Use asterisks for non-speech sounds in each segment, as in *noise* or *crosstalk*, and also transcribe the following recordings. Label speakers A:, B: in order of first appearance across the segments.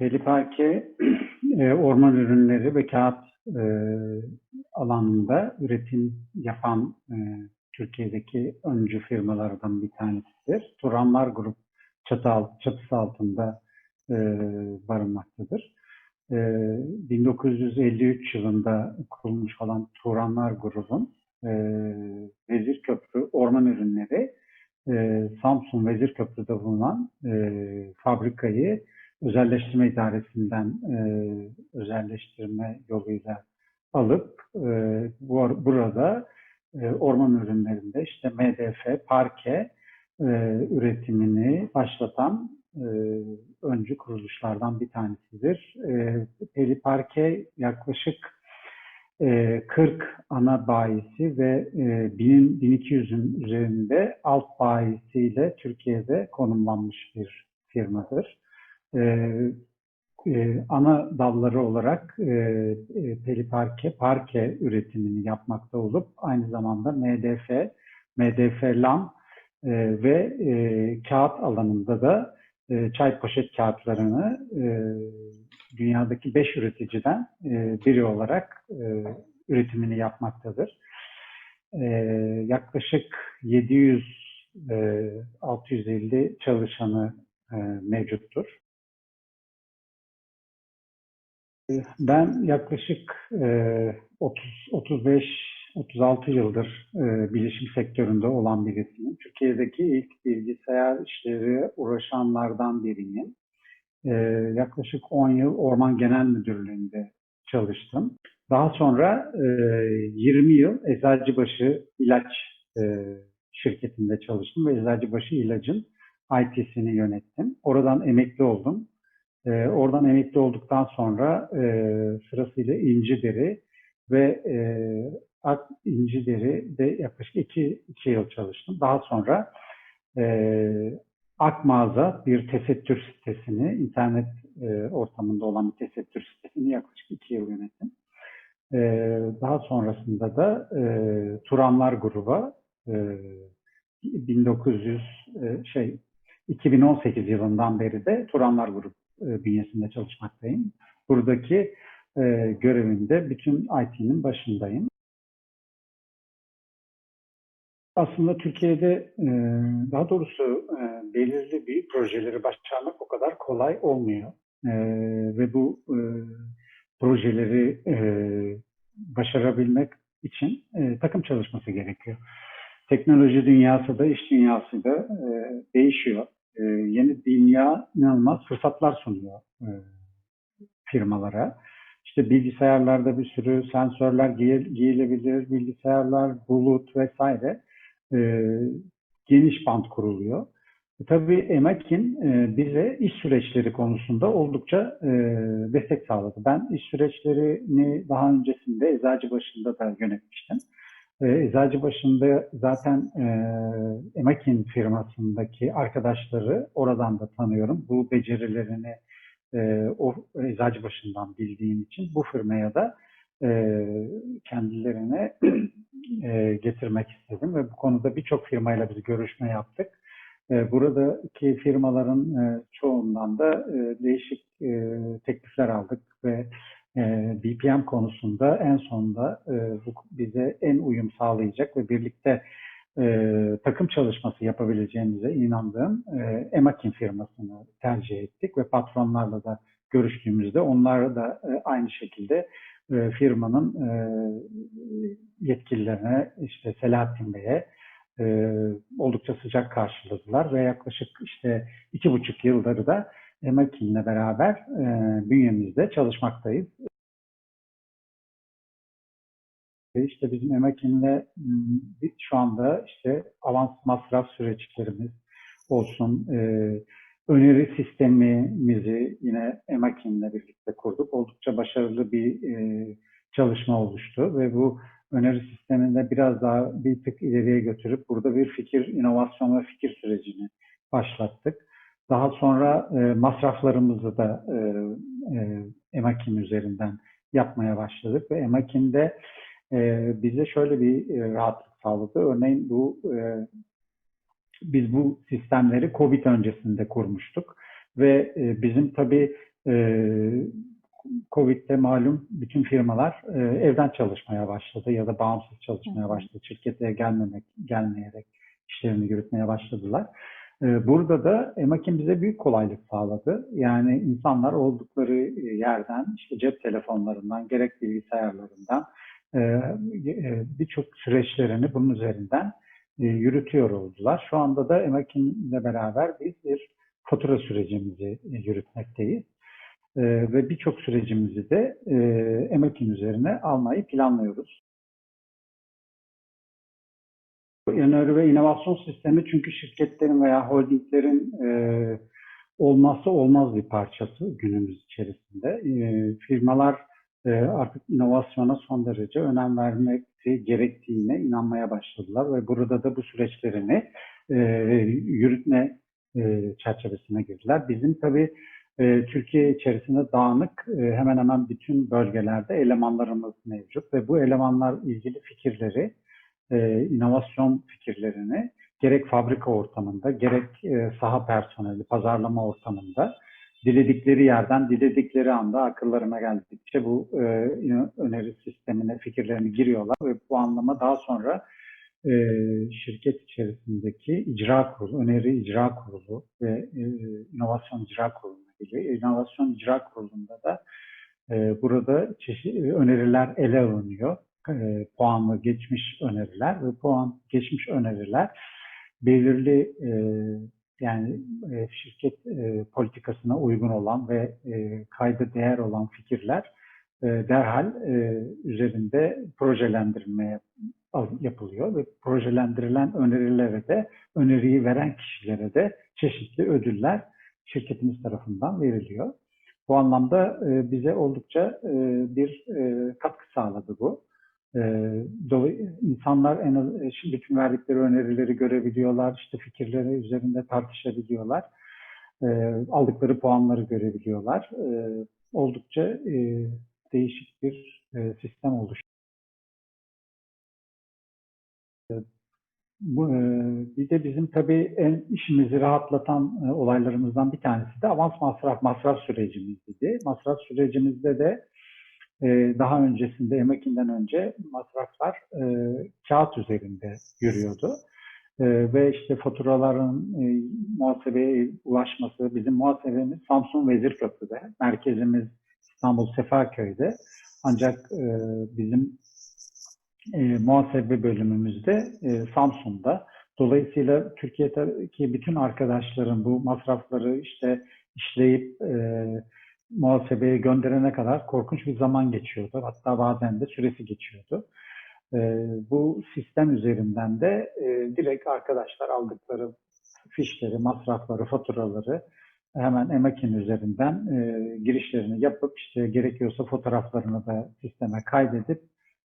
A: Peliparke e, orman ürünleri ve kağıt e, alanında üretim yapan e, Türkiye'deki öncü firmalardan bir tanesidir. Turanlar Grup çatı çatısı altında e, barınmaktadır. E, 1953 yılında kurulmuş olan Turanlar Grubun e, Vezir Köprü Orman Ürünleri e, Samsun Vezir Köprü'de bulunan e, fabrikayı özelleştirme idaresinden e, özelleştirme yoluyla alıp e, bu, burada e, orman ürünlerinde işte MDF, parke e, üretimini başlatan e, öncü kuruluşlardan bir tanesidir. E, Peli Parke yaklaşık e, 40 ana bayisi ve e, 1000'in 1200'ün üzerinde alt bayisiyle Türkiye'de konumlanmış bir firmadır. E, e, ana dalları olarak e, e, peliparke, parke üretimini yapmakta olup aynı zamanda MDF, MDF LAN e, ve e, kağıt alanında da e, çay poşet kağıtlarını e, dünyadaki 5 üreticiden e, biri olarak e, üretimini yapmaktadır. E, yaklaşık 700 e, 650 çalışanı e, mevcuttur. Ben yaklaşık e, 30 35 36 yıldır e, bilişim sektöründe olan birisiyim. Türkiye'deki ilk bilgisayar işleri uğraşanlardan biriyim. E, yaklaşık 10 yıl Orman Genel Müdürlüğü'nde çalıştım. Daha sonra e, 20 yıl Eczacıbaşı İlaç e, şirketinde çalıştım ve Eczacıbaşı İlacın IT'sini yönettim. Oradan emekli oldum. E, oradan emekli olduktan sonra e, sırasıyla İncideri ve e, Ak İncideri'de yaklaşık iki, iki yıl çalıştım. Daha sonra e, Akmağaza bir tesettür sitesini, internet e, ortamında olan bir tesettür sitesini yaklaşık iki yıl yönettim. E, daha sonrasında da e, Turanlar gruba e, 1900 e, şey 2018 yılından beri de Turanlar grubu e, bünyesinde çalışmaktayım. Buradaki e, görevimde bütün IT'nin başındayım. Aslında Türkiye'de e, daha doğrusu e, belirli bir projeleri başarmak o kadar kolay olmuyor. E, ve bu e, projeleri e, başarabilmek için e, takım çalışması gerekiyor. Teknoloji dünyası da iş dünyası da e, değişiyor. E, yeni dünya inanılmaz fırsatlar sunuyor e, firmalara. İşte bilgisayarlarda bir sürü sensörler giyilebilir, bilgisayarlar, bulut vesaire e, geniş band kuruluyor. E, tabii Emakin e, bize iş süreçleri konusunda oldukça e, destek sağladı. Ben iş süreçlerini daha öncesinde Eczacıbaşı'nda da yönetmiştim. E, Eczacıbaşı'nda zaten e, Emakin firmasındaki arkadaşları oradan da tanıyorum. Bu becerilerini e, o Eczacıbaşı'ndan bildiğim için bu firmaya da e, kendilerine *clears throat* e, getirmek istedim ve bu konuda birçok firmayla biz görüşme yaptık. E, buradaki firmaların e, çoğundan da e, değişik e, teklifler aldık ve e, BPM konusunda en sonunda e, bize en uyum sağlayacak ve birlikte e, takım çalışması yapabileceğimize inandığım e, Emakin firmasını tercih ettik ve patronlarla da görüştüğümüzde onlara da aynı şekilde firmanın yetkililerine işte Selahattin Bey'e oldukça sıcak karşıladılar ve yaklaşık işte iki buçuk yıldır da Emakin'le beraber bünyemizde çalışmaktayız. İşte bizim Emakin'le şu anda işte avans masraf süreçlerimiz olsun, e, öneri sistemimizi yine Emakin'le birlikte kurduk. Oldukça başarılı bir e, çalışma oluştu ve bu öneri sisteminde biraz daha bir tık ileriye götürüp burada bir fikir, inovasyon ve fikir sürecini başlattık. Daha sonra e, masraflarımızı da e, e, Emakin üzerinden yapmaya başladık ve Emakin'de e, bize şöyle bir e, rahatlık sağladı. Örneğin bu e, biz bu sistemleri COVID öncesinde kurmuştuk ve e, bizim tabii e, Covid'de malum bütün firmalar e, evden çalışmaya başladı ya da bağımsız çalışmaya başladı. Şirkete gelmemek, gelmeyerek işlerini yürütmeye başladılar. E, burada da Emakin bize büyük kolaylık sağladı. Yani insanlar oldukları yerden, işte cep telefonlarından, gerek bilgisayarlarından e, e, birçok süreçlerini bunun üzerinden e, yürütüyor oldular. Şu anda da Emakin'le beraber biz bir fatura sürecimizi e, yürütmekteyiz. E, ve birçok sürecimizi de e, Emakin üzerine almayı planlıyoruz. Öneri ve inovasyon sistemi çünkü şirketlerin veya holdinglerin e, olmazsa olmaz bir parçası günümüz içerisinde. E, firmalar e, artık inovasyona son derece önem vermesi gerektiğine inanmaya başladılar ve burada da bu süreçlerini e, yürütme e, çerçevesine girdiler. Bizim tabii e, Türkiye içerisinde dağınık hemen hemen bütün bölgelerde elemanlarımız mevcut ve bu elemanlar ilgili fikirleri, inovasyon fikirlerini gerek fabrika ortamında, gerek saha personeli, pazarlama ortamında diledikleri yerden, diledikleri anda akıllarına geldikçe bu e, öneri sistemine fikirlerini giriyorlar ve bu anlama daha sonra e, şirket içerisindeki icra kurulu, öneri icra kurulu ve e, inovasyon icra kuruluna geliyor. İnovasyon icra kurulunda da e, burada çeşitli öneriler ele alınıyor. E, puanlı geçmiş öneriler ve puan geçmiş öneriler belirli e, yani e, şirket e, politikasına uygun olan ve e, kayda değer olan fikirler e, derhal e, üzerinde projelendirmeye yapılıyor ve projelendirilen önerilere de öneriyi veren kişilere de çeşitli ödüller şirketimiz tarafından veriliyor. Bu anlamda e, bize oldukça e, bir e, katkı sağladı bu. E, insanlar en az, e, bütün verdikleri önerileri görebiliyorlar, işte fikirleri üzerinde tartışabiliyorlar, e, aldıkları puanları görebiliyorlar. E, oldukça e, değişik bir e, sistem oluştu. Bir de bizim tabii en işimizi rahatlatan olaylarımızdan bir tanesi de avans masraf masraf sürecimizdi. Masraf sürecimizde de daha öncesinde Emakin'den önce masraflar e, kağıt üzerinde yürüyordu. E, ve işte faturaların e, muhasebeye ulaşması, bizim muhasebemiz Samsun Vezirköprü'de, merkezimiz İstanbul Sefaköy'de. Ancak e, bizim e, muhasebe bölümümüzde Samsun'da. Dolayısıyla Türkiye'deki bütün arkadaşların bu masrafları işte işleyip e, muhasebeye gönderene kadar korkunç bir zaman geçiyordu. Hatta bazen de süresi geçiyordu. E, bu sistem üzerinden de e, direkt arkadaşlar aldıkları fişleri, masrafları, faturaları hemen Emakin üzerinden e, girişlerini yapıp işte gerekiyorsa fotoğraflarını da sisteme kaydedip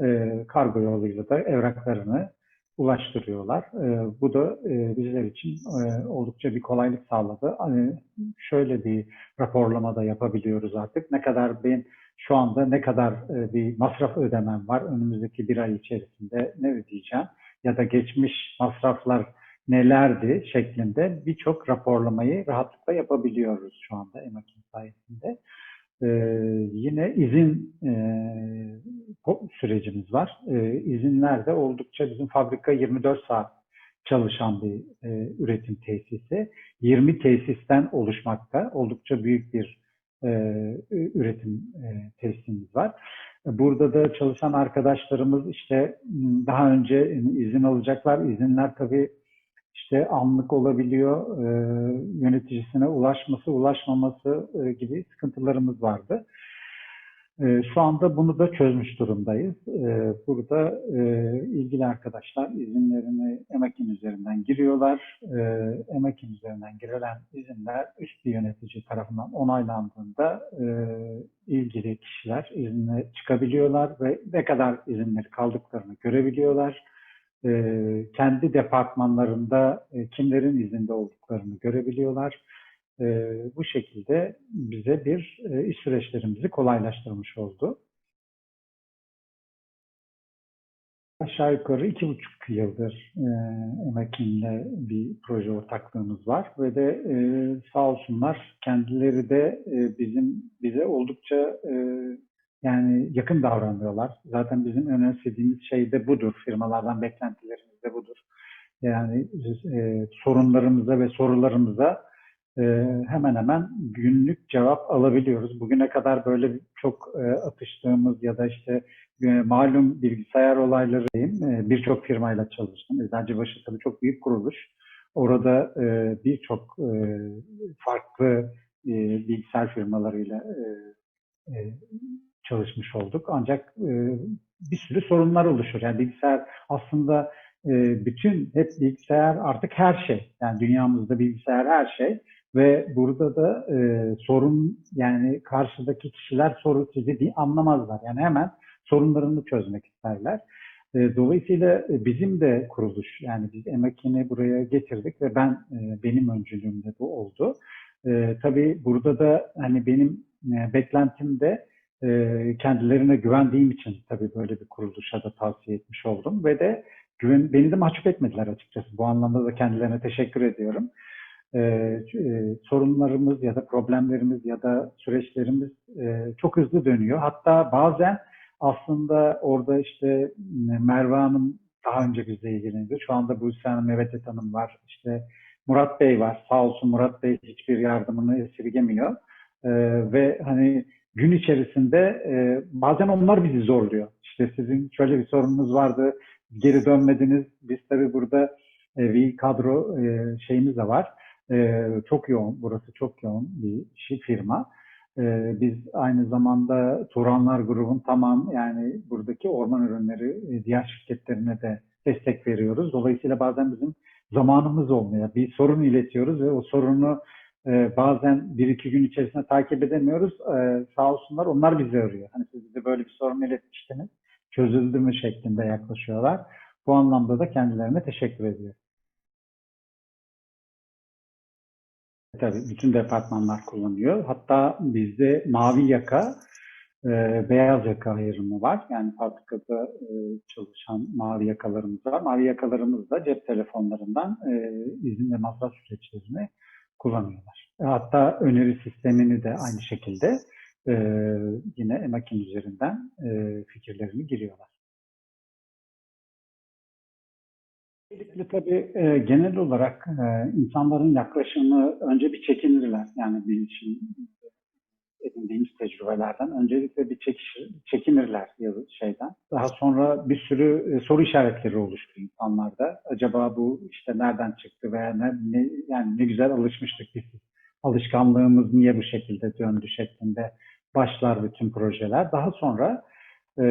A: e, kargo yoluyla da evraklarını ulaştırıyorlar. E, bu da e, bizler için e, oldukça bir kolaylık sağladı. Hani şöyle bir raporlama da yapabiliyoruz artık. Ne kadar ben şu anda ne kadar e, bir masraf ödemem var önümüzdeki bir ay içerisinde ne ödeyeceğim ya da geçmiş masraflar nelerdi şeklinde birçok raporlamayı rahatlıkla yapabiliyoruz şu anda Emakin sayesinde. Ee, yine izin e, sürecimiz var. Ee, izinler de oldukça bizim fabrika 24 saat çalışan bir e, üretim tesisi. 20 tesisten oluşmakta. Oldukça büyük bir e, üretim e, tesisimiz var. Burada da çalışan arkadaşlarımız işte daha önce izin alacaklar. İzinler tabii işte anlık olabiliyor, e, yöneticisine ulaşması, ulaşmaması e, gibi sıkıntılarımız vardı. E, şu anda bunu da çözmüş durumdayız. E, burada e, ilgili arkadaşlar izinlerini Emakin üzerinden giriyorlar. E, Emakin üzerinden girilen izinler üst bir yönetici tarafından onaylandığında e, ilgili kişiler izinle çıkabiliyorlar ve ne kadar izinleri kaldıklarını görebiliyorlar e, kendi departmanlarında e, kimlerin izinde olduklarını görebiliyorlar. E, bu şekilde bize bir e, iş süreçlerimizi kolaylaştırmış oldu. Aşağı yukarı iki buçuk yıldır e, Emakin'le bir proje ortaklığımız var ve de e, sağ olsunlar kendileri de e, bizim bize oldukça e, yani yakın davranıyorlar. Zaten bizim önemsediğimiz şey de budur. Firmalardan beklentilerimiz de budur. Yani e, sorunlarımıza ve sorularımıza e, hemen hemen günlük cevap alabiliyoruz. Bugüne kadar böyle çok e, atıştığımız ya da işte e, malum bilgisayar olayları e, birçok firmayla çalıştım. Eczacıbaşı tabii çok büyük kuruluş. Orada e, birçok e, farklı e, bilgisayar firmalarıyla e, e, çalışmış olduk. Ancak e, bir sürü sorunlar oluşur. Yani bilgisayar aslında e, bütün hep bilgisayar artık her şey. Yani dünyamızda bilgisayar her şey ve burada da e, sorun yani karşıdaki kişiler soru sizi anlamazlar. Yani hemen sorunlarını çözmek isterler. E, dolayısıyla bizim de kuruluş yani biz Emakin'i buraya getirdik ve ben e, benim öncülüğümde bu oldu. E, tabii burada da hani benim e, beklentim de e, kendilerine güvendiğim için tabii böyle bir kuruluşa da tavsiye etmiş oldum ve de güven, beni de mahcup etmediler açıkçası. Bu anlamda da kendilerine teşekkür ediyorum. Ee, e, sorunlarımız ya da problemlerimiz ya da süreçlerimiz e, çok hızlı dönüyor. Hatta bazen aslında orada işte Merve Hanım daha önce bizle ilgileniyor. Şu anda Buse Hanım, Evet Hanım var. İşte Murat Bey var. Sağ olsun Murat Bey hiçbir yardımını esirgemiyor. Ee, ve hani gün içerisinde e, bazen onlar bizi zorluyor. İşte sizin şöyle bir sorununuz vardı, geri dönmediniz. Biz tabii burada e, bir kadro e, şeyimiz de var. E, çok yoğun, burası çok yoğun bir şey, firma. E, biz aynı zamanda Turanlar grubun tamam yani buradaki orman ürünleri e, diğer şirketlerine de destek veriyoruz. Dolayısıyla bazen bizim zamanımız olmuyor. Bir sorun iletiyoruz ve o sorunu e, bazen bir iki gün içerisinde takip edemiyoruz. E, sağ olsunlar onlar bizi arıyor. Hani siz bize böyle bir sorun iletmiştiniz. Çözüldü mü şeklinde yaklaşıyorlar. Bu anlamda da kendilerine teşekkür ediyorum. Tabii bütün departmanlar kullanıyor. Hatta bizde mavi yaka, e, beyaz yaka ayrımı var. Yani fabrikada e, çalışan mavi yakalarımız var. Mavi yakalarımız da cep telefonlarından e, izin ve masraf süreçlerini kullanıyorlar. Hatta öneri sistemini de aynı şekilde e, yine Emakin üzerinden e, fikirlerini giriyorlar. Öncelikle tabii e, genel olarak e, insanların yaklaşımı önce bir çekinirler. Yani bir için edindiğimiz tecrübelerden öncelikle bir çekişir, çekinirler yazı şeyden. Daha sonra bir sürü e, soru işaretleri oluştu insanlarda. Acaba bu işte nereden çıktı veya ne, ne yani ne güzel alışmıştık biz. Alışkanlığımız niye bu şekilde döndü şeklinde başlar bütün projeler. Daha sonra e,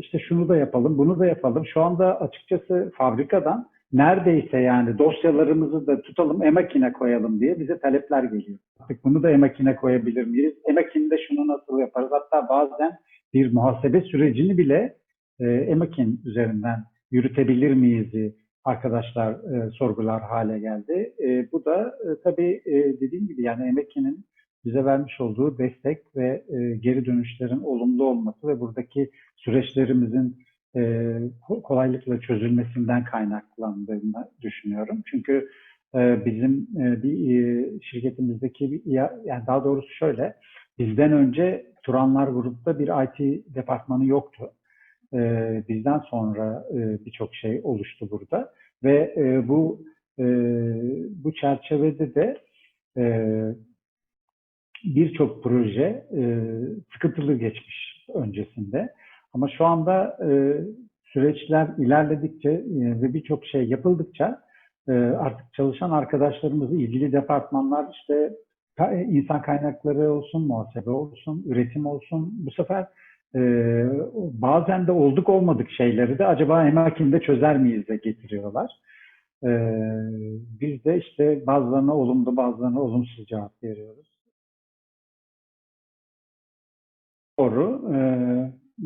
A: işte şunu da yapalım, bunu da yapalım. Şu anda açıkçası fabrikadan neredeyse yani dosyalarımızı da tutalım emakine koyalım diye bize talepler geliyor. Artık bunu da emakine koyabilir miyiz? Emakinde şunu nasıl yaparız? Hatta bazen bir muhasebe sürecini bile e, emakin üzerinden yürütebilir miyiz? Arkadaşlar e, sorgular hale geldi. E, bu da e, tabii e, dediğim gibi yani emekinin bize vermiş olduğu destek ve e, geri dönüşlerin olumlu olması ve buradaki süreçlerimizin e, kolaylıkla çözülmesinden kaynaklandığını düşünüyorum. Çünkü e, bizim e, bir e, şirketimizdeki bir, yani daha doğrusu şöyle bizden önce Turanlar grupta bir IT departmanı yoktu. E, bizden sonra e, birçok şey oluştu burada ve e, bu e, bu çerçevede de e, birçok proje e, sıkıntılı geçmiş öncesinde. Ama şu anda e, süreçler ilerledikçe e, ve birçok şey yapıldıkça e, artık çalışan arkadaşlarımızı ilgili departmanlar işte e, insan kaynakları olsun, muhasebe olsun, üretim olsun bu sefer e, bazen de olduk olmadık şeyleri de acaba emakinde çözer miyiz de getiriyorlar. E, biz de işte bazılarına olumlu bazılarına olumsuz cevap veriyoruz. Doğru. E,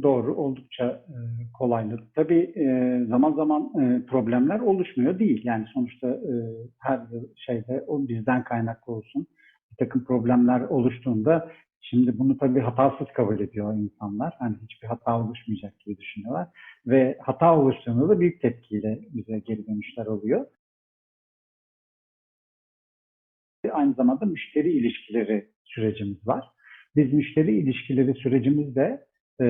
A: doğru, oldukça e, kolaylık. Tabii e, zaman zaman e, problemler oluşmuyor değil. Yani sonuçta e, her şeyde o bizden kaynaklı olsun bir takım problemler oluştuğunda Şimdi bunu tabii hatasız kabul ediyor insanlar. Hani hiçbir hata oluşmayacak gibi düşünüyorlar. Ve hata oluştuğunda da büyük tepkiyle bize geri dönüşler oluyor. Aynı zamanda müşteri ilişkileri sürecimiz var. Biz müşteri ilişkileri sürecimizde e,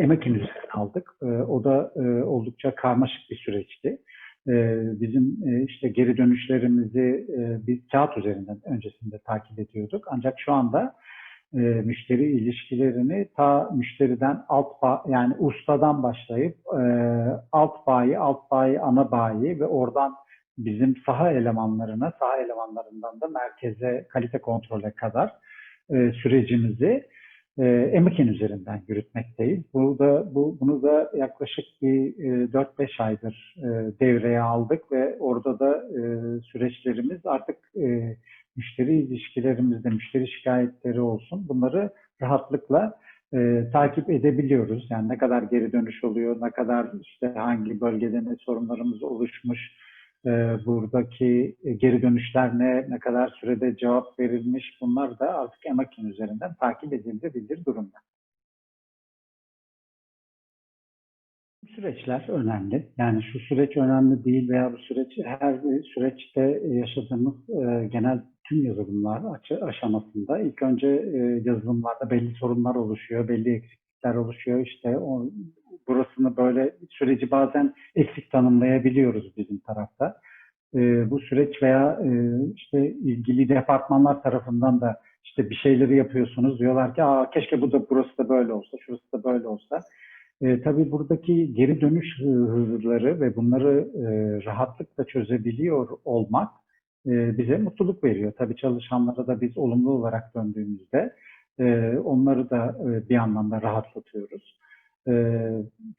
A: Emekin üzerine aldık. E, o da e, oldukça karmaşık bir süreçti. E, bizim e, işte geri dönüşlerimizi e, biz kağıt üzerinden öncesinde takip ediyorduk. Ancak şu anda e, müşteri ilişkilerini ta müşteriden alt ba yani ustadan başlayıp e, alt bayi, alt bayi, ana bayi ve oradan bizim saha elemanlarına, saha elemanlarından da merkeze kalite kontrole kadar e, sürecimizi e, Emiken üzerinden yürütmekteyiz. Burada bu bunu da yaklaşık bir e, 4-5 aydır e, devreye aldık ve orada da e, süreçlerimiz artık e, müşteri ilişkilerimizde müşteri şikayetleri olsun bunları rahatlıkla e, takip edebiliyoruz. Yani ne kadar geri dönüş oluyor, ne kadar işte hangi bölgede ne sorunlarımız oluşmuş, e, buradaki geri dönüşler ne, ne kadar sürede cevap verilmiş bunlar da artık Emakin üzerinden takip edilebilir durumda. Süreçler önemli. Yani şu süreç önemli değil veya bu süreç her süreçte yaşadığımız e, genel tüm yazılımlar aşamasında ilk önce e, yazılımlarda belli sorunlar oluşuyor, belli eksiklikler oluşuyor. İşte o, burasını böyle süreci bazen eksik tanımlayabiliyoruz bizim tarafta. E, bu süreç veya e, işte ilgili departmanlar tarafından da işte bir şeyleri yapıyorsunuz diyorlar ki Aa, keşke bu da burası da böyle olsa, şurası da böyle olsa. E, tabii buradaki geri dönüş hızları ve bunları e, rahatlıkla çözebiliyor olmak e, bize mutluluk veriyor. Tabii çalışanlara da biz olumlu olarak döndüğümüzde e, onları da e, bir anlamda rahatlatıyoruz. E,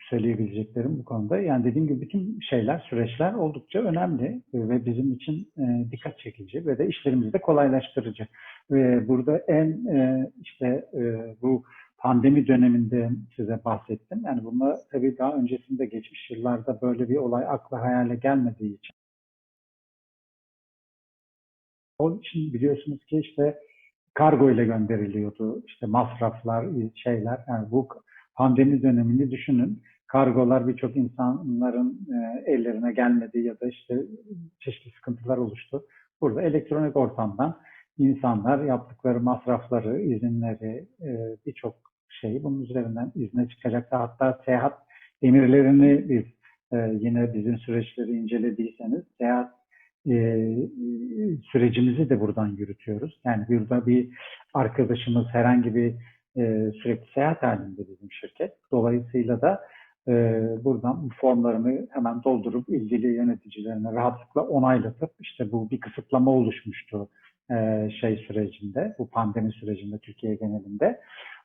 A: söyleyebileceklerim bu konuda. Yani dediğim gibi bütün şeyler, süreçler oldukça önemli ve bizim için e, dikkat çekici ve de işlerimizi de kolaylaştırıcı. E, burada en e, işte e, bu pandemi döneminde size bahsettim. Yani bunu tabii daha öncesinde geçmiş yıllarda böyle bir olay akla hayale gelmediği için. Onun için biliyorsunuz ki işte kargo ile gönderiliyordu. İşte masraflar, şeyler. Yani bu pandemi dönemini düşünün. Kargolar birçok insanların e, ellerine gelmedi ya da işte çeşitli sıkıntılar oluştu. Burada elektronik ortamdan insanlar yaptıkları masrafları, izinleri, e, birçok şeyi bunun üzerinden izne çıkacaklar. Hatta seyahat emirlerini biz e, yine bizim süreçleri incelediyseniz seyahat e, sürecimizi de buradan yürütüyoruz. Yani burada bir arkadaşımız herhangi bir e, sürekli seyahat halinde bizim şirket. Dolayısıyla da e, buradan bu formlarını hemen doldurup ilgili yöneticilerine rahatlıkla onaylatıp işte bu bir kısıtlama oluşmuştu e, şey sürecinde, bu pandemi sürecinde Türkiye genelinde.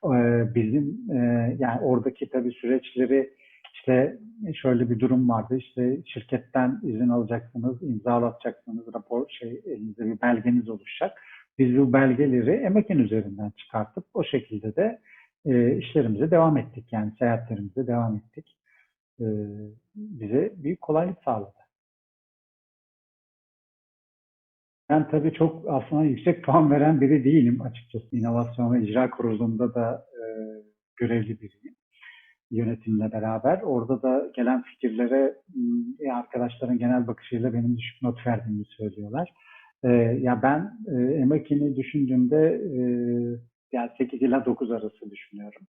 A: E, bizim e, yani oradaki tabii süreçleri işte şöyle bir durum vardı. İşte şirketten izin alacaksınız, imzalatacaksınız, rapor şey elinizde bir belgeniz oluşacak. Biz bu belgeleri Emekin üzerinden çıkartıp o şekilde de e, işlerimize devam ettik. Yani seyahatlerimize devam ettik. E, bize büyük kolaylık sağladı. Ben tabii çok aslında yüksek puan veren biri değilim açıkçası. İnovasyon ve icra kurulunda da e, görevli biriyim yönetimle beraber. Orada da gelen fikirlere e, arkadaşların genel bakışıyla benim düşük not verdiğimi söylüyorlar. E, ya ben e, Emakin'i düşündüğümde e, yani 8 ila 9 arası düşünüyorum.